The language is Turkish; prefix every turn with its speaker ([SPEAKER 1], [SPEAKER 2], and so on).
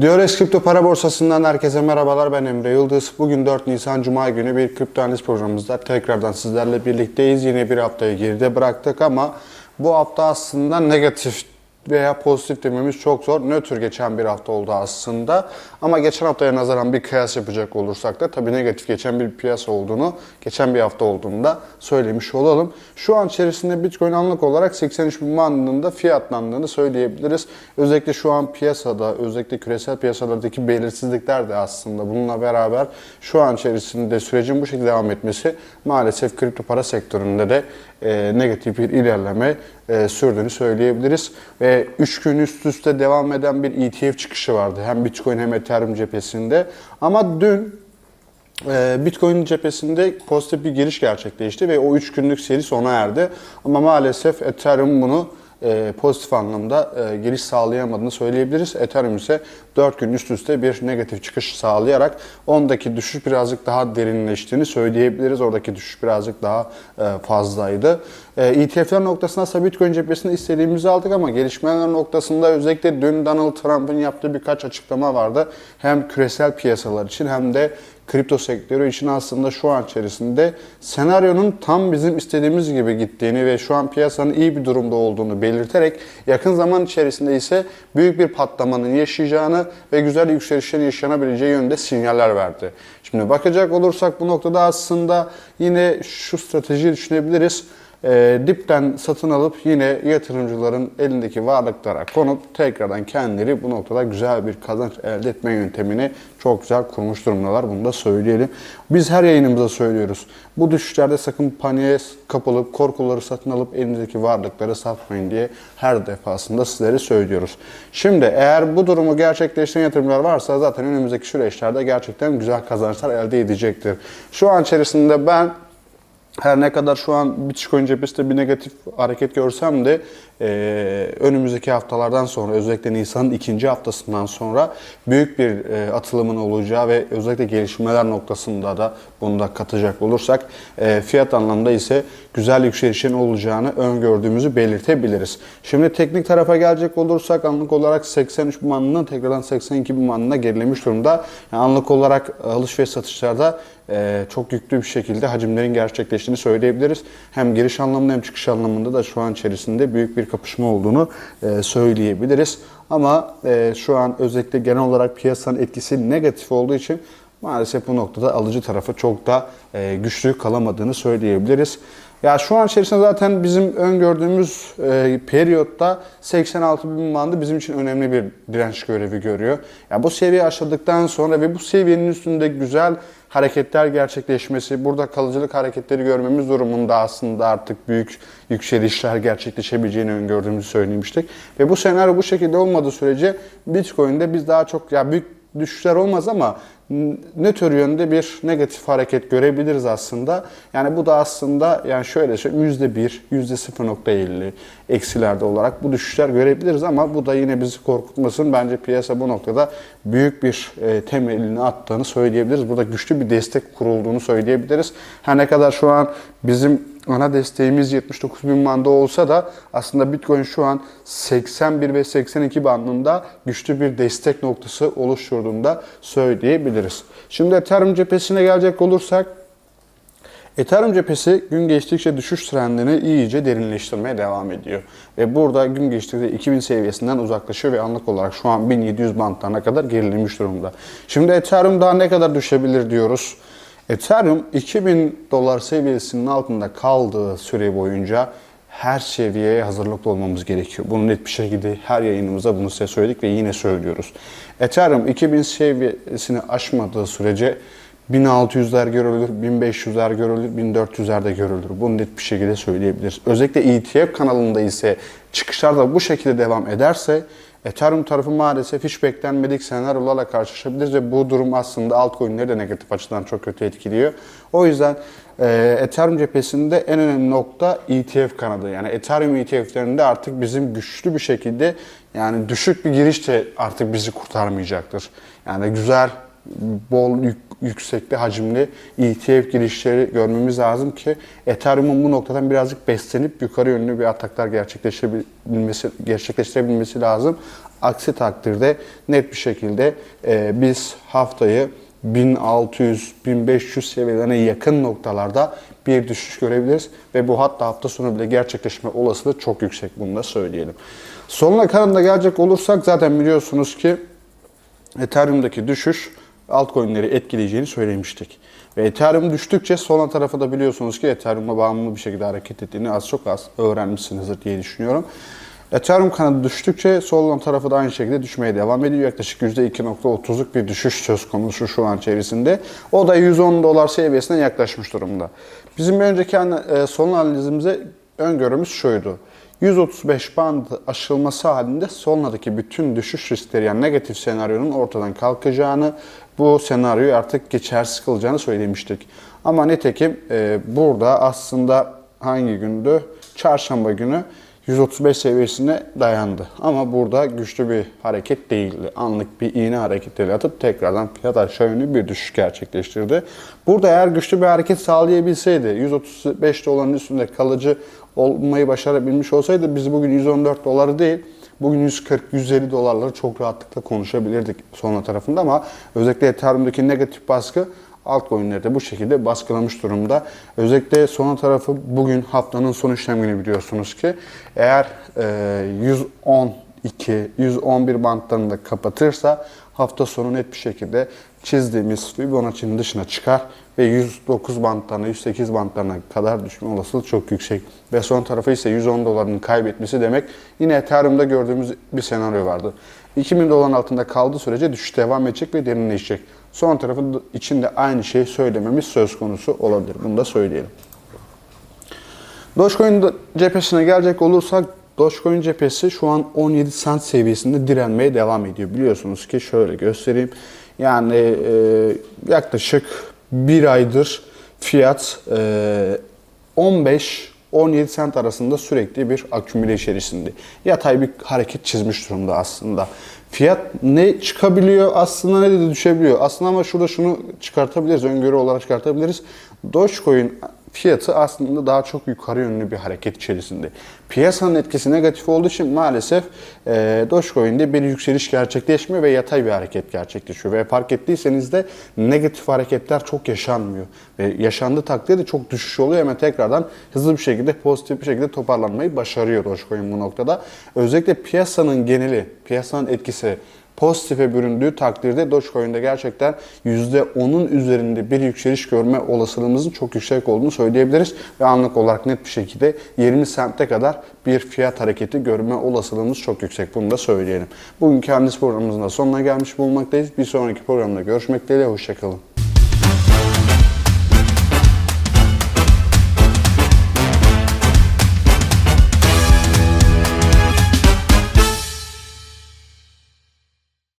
[SPEAKER 1] Diores Kripto Para Borsası'ndan herkese merhabalar. Ben Emre Yıldız. Bugün 4 Nisan Cuma günü bir kripto analiz programımızda tekrardan sizlerle birlikteyiz. Yine bir haftayı geride bıraktık ama bu hafta aslında negatif veya pozitif dememiz çok zor. Nötr geçen bir hafta oldu aslında. Ama geçen haftaya nazaran bir kıyas yapacak olursak da tabii negatif geçen bir piyasa olduğunu, geçen bir hafta olduğunu da söylemiş olalım. Şu an içerisinde Bitcoin anlık olarak 83 bin bandında fiyatlandığını söyleyebiliriz. Özellikle şu an piyasada, özellikle küresel piyasalardaki belirsizlikler de aslında bununla beraber şu an içerisinde sürecin bu şekilde devam etmesi maalesef kripto para sektöründe de e, negatif bir ilerleme e, sürdüğünü söyleyebiliriz. Ve 3 gün üst üste devam eden bir ETF çıkışı vardı. Hem Bitcoin hem Ethereum cephesinde. Ama dün e, Bitcoin cephesinde pozitif bir giriş gerçekleşti ve o 3 günlük seri sona erdi. Ama maalesef Ethereum bunu e, pozitif anlamda e, giriş sağlayamadığını söyleyebiliriz. Ethereum ise 4 gün üst üste bir negatif çıkış sağlayarak ondaki düşüş birazcık daha derinleştiğini söyleyebiliriz. Oradaki düşüş birazcık daha e, fazlaydı. E, ETF'ler noktasında ise Bitcoin cephesinde istediğimizi aldık ama gelişmeler noktasında özellikle dün Donald Trump'ın yaptığı birkaç açıklama vardı. Hem küresel piyasalar için hem de kripto sektörü için aslında şu an içerisinde senaryonun tam bizim istediğimiz gibi gittiğini ve şu an piyasanın iyi bir durumda olduğunu belirterek yakın zaman içerisinde ise büyük bir patlamanın yaşayacağını ve güzel yükselişlerin yaşanabileceği yönde sinyaller verdi. Şimdi bakacak olursak bu noktada aslında yine şu stratejiyi düşünebiliriz e, dipten satın alıp yine yatırımcıların elindeki varlıklara konup tekrardan kendileri bu noktada güzel bir kazanç elde etme yöntemini çok güzel kurmuş durumdalar. Bunu da söyleyelim. Biz her yayınımızda söylüyoruz. Bu düşüşlerde sakın paniğe kapılıp korkuları satın alıp elinizdeki varlıkları satmayın diye her defasında sizlere söylüyoruz. Şimdi eğer bu durumu gerçekleştiren yatırımlar varsa zaten önümüzdeki süreçlerde gerçekten güzel kazançlar elde edecektir. Şu an içerisinde ben her ne kadar şu an Bitcoin cephesinde bir negatif hareket görsem de e, önümüzdeki haftalardan sonra özellikle Nisan'ın ikinci haftasından sonra büyük bir e, atılımın olacağı ve özellikle gelişmeler noktasında da bunu da katacak olursak e, fiyat anlamda ise güzel yükselişin olacağını öngördüğümüzü belirtebiliriz. Şimdi teknik tarafa gelecek olursak anlık olarak 83 bin bandından tekrardan 82 bin bandına gerilemiş durumda. Yani anlık olarak alış ve satışlarda e, çok yüklü bir şekilde hacimlerin gerçekleştiğini söyleyebiliriz. Hem giriş anlamında hem çıkış anlamında da şu an içerisinde büyük bir kapışma olduğunu e, söyleyebiliriz. Ama e, şu an özellikle genel olarak piyasanın etkisi negatif olduğu için maalesef bu noktada alıcı tarafı çok da e, güçlü kalamadığını söyleyebiliriz. Ya şu an içerisinde zaten bizim öngördüğümüz e, periyotta 86 bin bandı bizim için önemli bir direnç görevi görüyor. Ya bu seviye aşıldıktan sonra ve bu seviyenin üstünde güzel hareketler gerçekleşmesi, burada kalıcılık hareketleri görmemiz durumunda aslında artık büyük yükselişler gerçekleşebileceğini öngördüğümüzü söylemiştik. Ve bu senaryo bu şekilde olmadığı sürece Bitcoin'de biz daha çok ya büyük düşüşler olmaz ama ne tür yönde bir negatif hareket görebiliriz aslında. Yani bu da aslında yani şöyle söyleyeyim %1, %0.50 eksilerde olarak bu düşüşler görebiliriz ama bu da yine bizi korkutmasın. Bence piyasa bu noktada büyük bir e, temelini attığını söyleyebiliriz. Burada güçlü bir destek kurulduğunu söyleyebiliriz. Her ne kadar şu an bizim ana desteğimiz 79 bin bandı olsa da aslında Bitcoin şu an 81 ve 82 bandında güçlü bir destek noktası oluşturduğunda söyleyebiliriz. Şimdi Ethereum cephesine gelecek olursak Ethereum cephesi gün geçtikçe düşüş trendini iyice derinleştirmeye devam ediyor. Ve burada gün geçtikçe 2000 seviyesinden uzaklaşıyor ve anlık olarak şu an 1700 bantlarına kadar gerilemiş durumda. Şimdi Ethereum daha ne kadar düşebilir diyoruz. Ethereum 2000 dolar seviyesinin altında kaldığı süre boyunca her seviyeye hazırlıklı olmamız gerekiyor. Bunu net bir şekilde her yayınımızda bunu size söyledik ve yine söylüyoruz. Ethereum 2000 seviyesini aşmadığı sürece 1600'ler görülür, 1500'ler görülür, 1400'ler de görülür. Bunu net bir şekilde söyleyebiliriz. Özellikle ETF kanalında ise çıkışlar da bu şekilde devam ederse Ethereum tarafı maalesef hiç beklenmedik senaryolarla karşılaşabiliriz ve bu durum aslında altcoin'leri de negatif açıdan çok kötü etkiliyor. O yüzden e, Ethereum cephesinde en önemli nokta ETF kanadı. Yani Ethereum ETF'lerinde artık bizim güçlü bir şekilde yani düşük bir giriş de artık bizi kurtarmayacaktır. Yani güzel bol yük, yüksekli hacimli ETF girişleri görmemiz lazım ki Ethereum'un bu noktadan birazcık beslenip yukarı yönlü bir ataklar gerçekleştirebilmesi, gerçekleştirebilmesi lazım. Aksi takdirde net bir şekilde e, biz haftayı 1600-1500 seviyelerine yakın noktalarda bir düşüş görebiliriz ve bu hatta hafta sonu bile gerçekleşme olasılığı çok yüksek bunu da söyleyelim. Sonuna kanalına gelecek olursak zaten biliyorsunuz ki Ethereum'daki düşüş altcoin'leri etkileyeceğini söylemiştik. Ve Ethereum düştükçe Solana tarafı da biliyorsunuz ki Ethereum'a bağımlı bir şekilde hareket ettiğini az çok az öğrenmişsinizdir diye düşünüyorum. Ethereum kanadı düştükçe Solana tarafı da aynı şekilde düşmeye devam ediyor. Yaklaşık %2.30'luk bir düşüş söz konusu şu an içerisinde. O da 110 dolar seviyesine yaklaşmış durumda. Bizim önceki e, Solana analizimize öngörümüz şuydu. 135 band aşılması halinde Solna'daki bütün düşüş riskleri yani negatif senaryonun ortadan kalkacağını, bu senaryoyu artık geçersiz kılacağını söylemiştik. Ama nitekim e, burada aslında hangi gündü? Çarşamba günü 135 seviyesine dayandı. Ama burada güçlü bir hareket değildi. Anlık bir iğne hareketleri atıp tekrardan fiyat aşağı yönlü bir düşüş gerçekleştirdi. Burada eğer güçlü bir hareket sağlayabilseydi, 135 doların üstünde kalıcı olmayı başarabilmiş olsaydı biz bugün 114 doları değil, bugün 140-150 dolarları çok rahatlıkla konuşabilirdik sonra tarafında ama özellikle Ethereum'daki negatif baskı altcoin'leri de bu şekilde baskılamış durumda. Özellikle son tarafı bugün haftanın son işlem günü biliyorsunuz ki eğer e, 112, 111 bantlarını da kapatırsa hafta sonu net bir şekilde çizdiğimiz Fibonacci'nin dışına çıkar ve 109 bantlarına, 108 bantlarına kadar düşme olasılığı çok yüksek. Ve son tarafı ise 110 dolarını kaybetmesi demek yine Ethereum'da gördüğümüz bir senaryo vardı. 2000 doların altında kaldığı sürece düşüş devam edecek ve derinleşecek. Son tarafın içinde aynı şeyi söylememiz söz konusu olabilir. Bunu da söyleyelim. Dogecoin cephesine gelecek olursak Dogecoin cephesi şu an 17 cent seviyesinde direnmeye devam ediyor. Biliyorsunuz ki şöyle göstereyim. Yani e, yaklaşık bir aydır fiyat e, 15-17 cent arasında sürekli bir akümüle içerisinde. Yatay bir hareket çizmiş durumda aslında. Fiyat ne çıkabiliyor aslında ne de düşebiliyor. Aslında ama şurada şunu çıkartabiliriz, öngörü olarak çıkartabiliriz. Dogecoin fiyatı aslında daha çok yukarı yönlü bir hareket içerisinde. Piyasanın etkisi negatif olduğu için maalesef e, Dogecoin'de bir yükseliş gerçekleşmiyor ve yatay bir hareket gerçekleşiyor. Ve fark ettiyseniz de negatif hareketler çok yaşanmıyor. Ve yaşandığı takdirde çok düşüş oluyor ama tekrardan hızlı bir şekilde pozitif bir şekilde toparlanmayı başarıyor Dogecoin bu noktada. Özellikle piyasanın geneli, piyasanın etkisi pozitife büründüğü takdirde Dogecoin'de gerçekten %10'un üzerinde bir yükseliş görme olasılığımızın çok yüksek olduğunu söyleyebiliriz. Ve anlık olarak net bir şekilde 20 sente kadar bir fiyat hareketi görme olasılığımız çok yüksek. Bunu da söyleyelim. Bugünkü analiz programımızın da sonuna gelmiş bulunmaktayız. Bir sonraki programda görüşmek dileğiyle. Hoşçakalın.